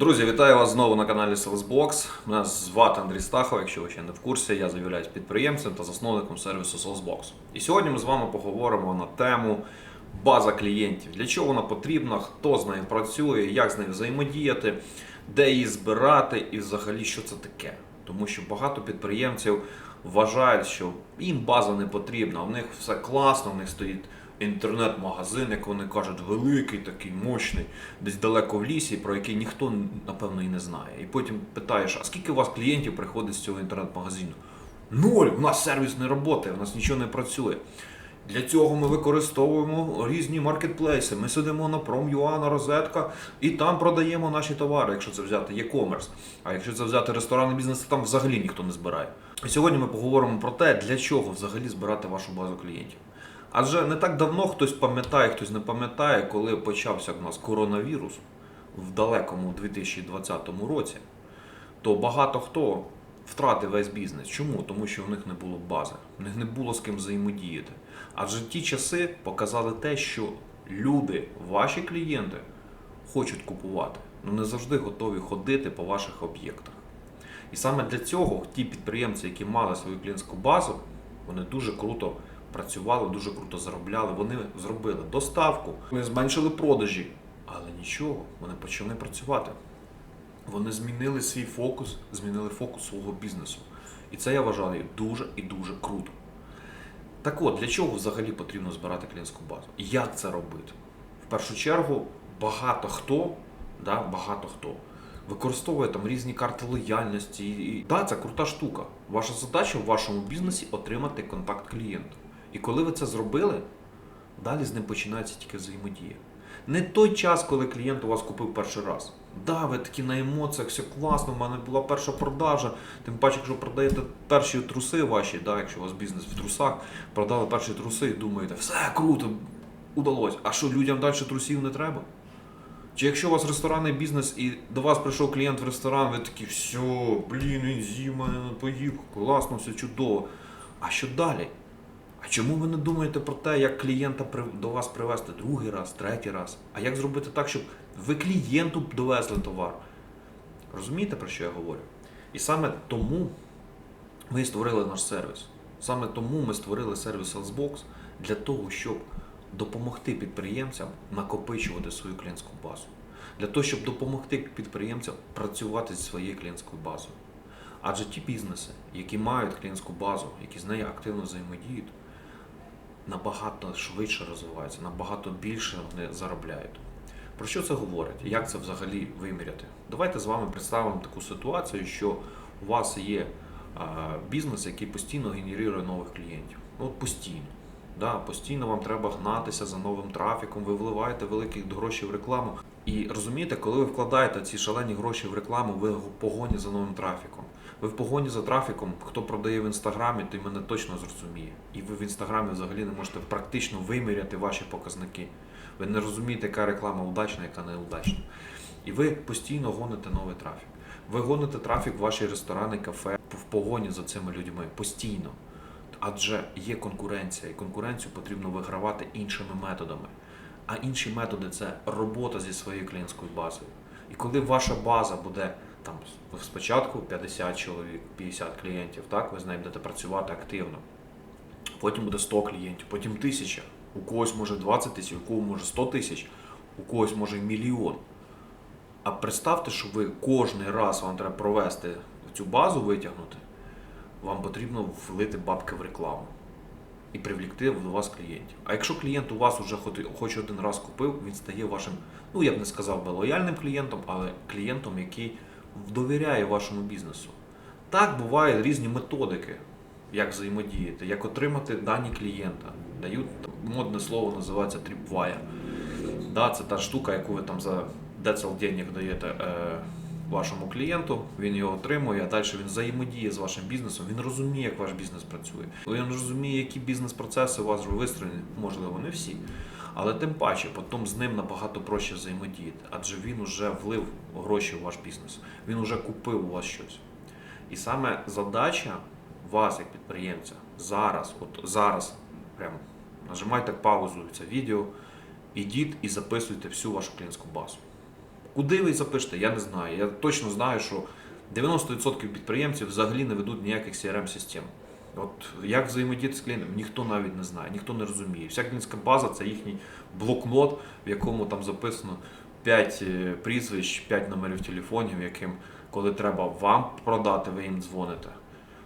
Друзі, вітаю вас знову на каналі Salesbox. Мене звати Андрій Стахов, якщо ви ще не в курсі, я заявляюсь підприємцем та засновником сервісу Salesbox. І сьогодні ми з вами поговоримо на тему база клієнтів. Для чого вона потрібна, хто з нею працює, як з нею взаємодіяти, де її збирати і взагалі що це таке. Тому що багато підприємців вважають, що їм база не потрібна, у них все класно, у них стоїть інтернет-магазин, як вони кажуть, великий, такий мощний, десь далеко в лісі, про який ніхто напевно і не знає. І потім питаєш, а скільки у вас клієнтів приходить з цього інтернет-магазину? Нуль, у нас сервіс не працює, у нас нічого не працює. Для цього ми використовуємо різні маркетплейси. Ми сидимо на Prom.ua, на розетка і там продаємо наші товари, якщо це взяти e-commerce. А якщо це взяти ресторанний бізнес, то там взагалі ніхто не збирає. І сьогодні ми поговоримо про те, для чого взагалі збирати вашу базу клієнтів. Адже не так давно хтось пам'ятає, хтось не пам'ятає, коли почався в нас коронавірус в далекому 2020 році, то багато хто втратив весь бізнес. Чому? Тому що в них не було бази, в них не було з ким взаємодіяти. Адже ті часи показали те, що люди, ваші клієнти, хочуть купувати, але не завжди готові ходити по ваших об'єктах. І саме для цього ті підприємці, які мали свою клієнтську базу, вони дуже круто працювали, дуже круто заробляли. Вони зробили доставку, вони зменшили продажі, але нічого, вони почали працювати. Вони змінили свій фокус, змінили фокус свого бізнесу. І це я вважаю дуже і дуже круто. Так от, для чого взагалі потрібно збирати клієнтську базу? Як це робити? В першу чергу, багато хто, да, багато хто використовує там різні карти лояльності. І, да, це крута штука. Ваша задача в вашому бізнесі отримати контакт клієнта. І коли ви це зробили, далі з ним починається тільки взаємодія. Не той час, коли клієнт у вас купив перший раз. Да, ви такі на емоціях, все класно, в мене була перша продажа. Тим паче, якщо продаєте перші труси ваші, да, якщо у вас бізнес в трусах, продали перші труси і думаєте, все круто, удалось. А що людям далі трусів не треба? Чи якщо у вас ресторанний бізнес і до вас прийшов клієнт в ресторан, ви такі, все, блін, він з'їв мене поїв, класно, все чудово. А що далі? А чому ви не думаєте про те, як клієнта до вас привезти другий раз, третій раз? А як зробити так, щоб ви клієнту довезли товар? Розумієте, про що я говорю? І саме тому ми створили наш сервіс. Саме тому ми створили сервіс Salesbox для того, щоб допомогти підприємцям накопичувати свою клієнтську базу. Для того, щоб допомогти підприємцям працювати зі своєю клієнтською базою. Адже ті бізнеси, які мають клієнтську базу, які з нею активно взаємодіють, набагато швидше розвиваються, набагато більше вони заробляють. Про що це говорить? Як це взагалі виміряти? Давайте з вами представимо таку ситуацію, що у вас є бізнес, який постійно генерує нових клієнтів. Ну, от постійно. Да, постійно вам треба гнатися за новим трафіком, ви вливаєте великі гроші в рекламу. І розумієте, коли ви вкладаєте ці шалені гроші в рекламу, ви погоні за новим трафіком. Ви в погоні за трафіком, хто продає в інстаграмі, той мене точно зрозуміє. І ви в інстаграмі взагалі не можете практично виміряти ваші показники. Ви не розумієте, яка реклама удачна, яка неудачна. І ви постійно гоните новий трафік. Ви гоните трафік в ваші ресторани, кафе в погоні за цими людьми постійно. Адже є конкуренція, і конкуренцію потрібно вигравати іншими методами. А інші методи це робота зі своєю клієнтською базою. І коли ваша база буде спочатку 50 чоловік, 50 клієнтів, так, ви з нею будете працювати активно. Потім буде 100 клієнтів, потім 1000. У когось може 20 тисяч, у когось може 100 тисяч, у когось може мільйон. А представте, що ви кожен раз вам треба провести цю базу, витягнути, вам потрібно влити бабки в рекламу і привлікти до вас клієнтів. А якщо клієнт у вас вже хоч один раз купив, він стає вашим, ну я б не сказав би лояльним клієнтом, але клієнтом, який довіряє вашому бізнесу. Так бувають різні методики, як взаємодіяти, як отримати дані клієнта. Дають модне слово називається Tripwire. Да, це та штука, яку ви там за децл денег даєте е, вашому клієнту, він його отримує, а далі він взаємодіє з вашим бізнесом, він розуміє, як ваш бізнес працює. Він розуміє, які бізнес-процеси у вас вистроєні, можливо, не всі. Але тим паче, потім з ним набагато проще взаємодіяти, адже він вже влив гроші у ваш бізнес, він вже купив у вас щось. І саме задача вас, як підприємця, зараз, от зараз, прямо нажимайте паузу це відео, ідіть і записуйте всю вашу клієнтську базу. Куди ви запишете, я не знаю. Я точно знаю, що 90% підприємців взагалі не ведуть ніяких CRM-систем. От як взаємодіяти з клієнтом, ніхто навіть не знає, ніхто не розуміє. Вся клієнтська база це їхній блокнот, в якому там записано 5 прізвищ, 5 номерів телефонів, яким, коли треба вам продати, ви їм дзвоните.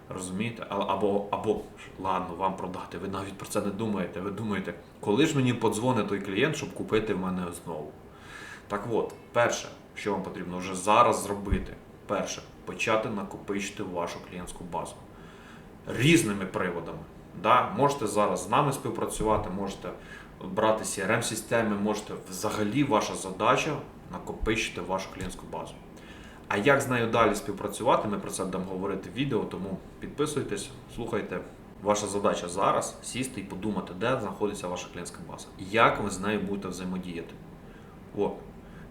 Розумієте? Або, або ладно, вам продати. Ви навіть про це не думаєте. Ви думаєте, коли ж мені подзвонить той клієнт, щоб купити в мене знову. Так от, перше, що вам потрібно вже зараз зробити, перше, почати накопичити вашу клієнтську базу різними приводами. Да? Можете зараз з нами співпрацювати, можете брати CRM-системи, можете взагалі ваша задача накопичити вашу клієнтську базу. А як з нею далі співпрацювати, ми про це будемо говорити в відео, тому підписуйтесь, слухайте. Ваша задача зараз сісти і подумати, де знаходиться ваша клієнтська база, як ви з нею будете взаємодіяти. От.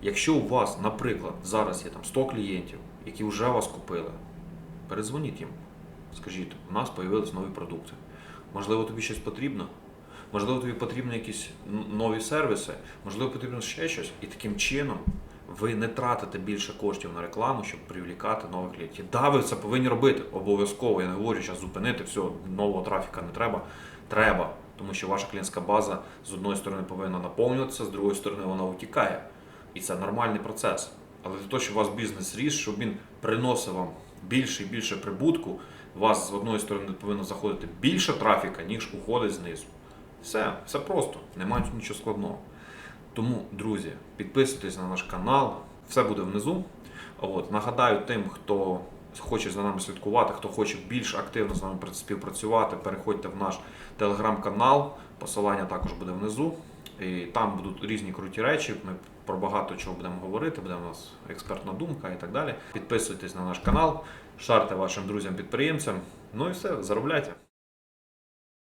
Якщо у вас, наприклад, зараз є там 100 клієнтів, які вже вас купили, перезвоніть їм. Скажіть, у нас з'явились нові продукти. Можливо, тобі щось потрібно? Можливо, тобі потрібні якісь нові сервіси, можливо, потрібно ще щось. І таким чином ви не тратите більше коштів на рекламу, щоб привлікати нових клієнтів. Да, ви це повинні робити обов'язково. Я не говорю, зараз зупинити, все, нового трафіка не треба. Треба, тому що ваша клієнтська база з одної сторони повинна наповнюватися, з другої сторони вона утікає. І це нормальний процес. Але для того, щоб у вас бізнес ріс, щоб він приносив вам більше і більше прибутку, у вас з одної сторони повинно заходити більше трафіка, ніж уходить знизу. Все, все просто, немає нічого складного. Тому, друзі, підписуйтесь на наш канал, все буде внизу. От, нагадаю тим, хто хоче за нами слідкувати, хто хоче більш активно з нами співпрацювати, переходьте в наш телеграм-канал. Посилання також буде внизу. І там будуть різні круті речі. Ми про багато чого будемо говорити, буде у нас експертна думка і так далі. Підписуйтесь на наш канал, шарте вашим друзям-підприємцям. Ну і все, заробляйте.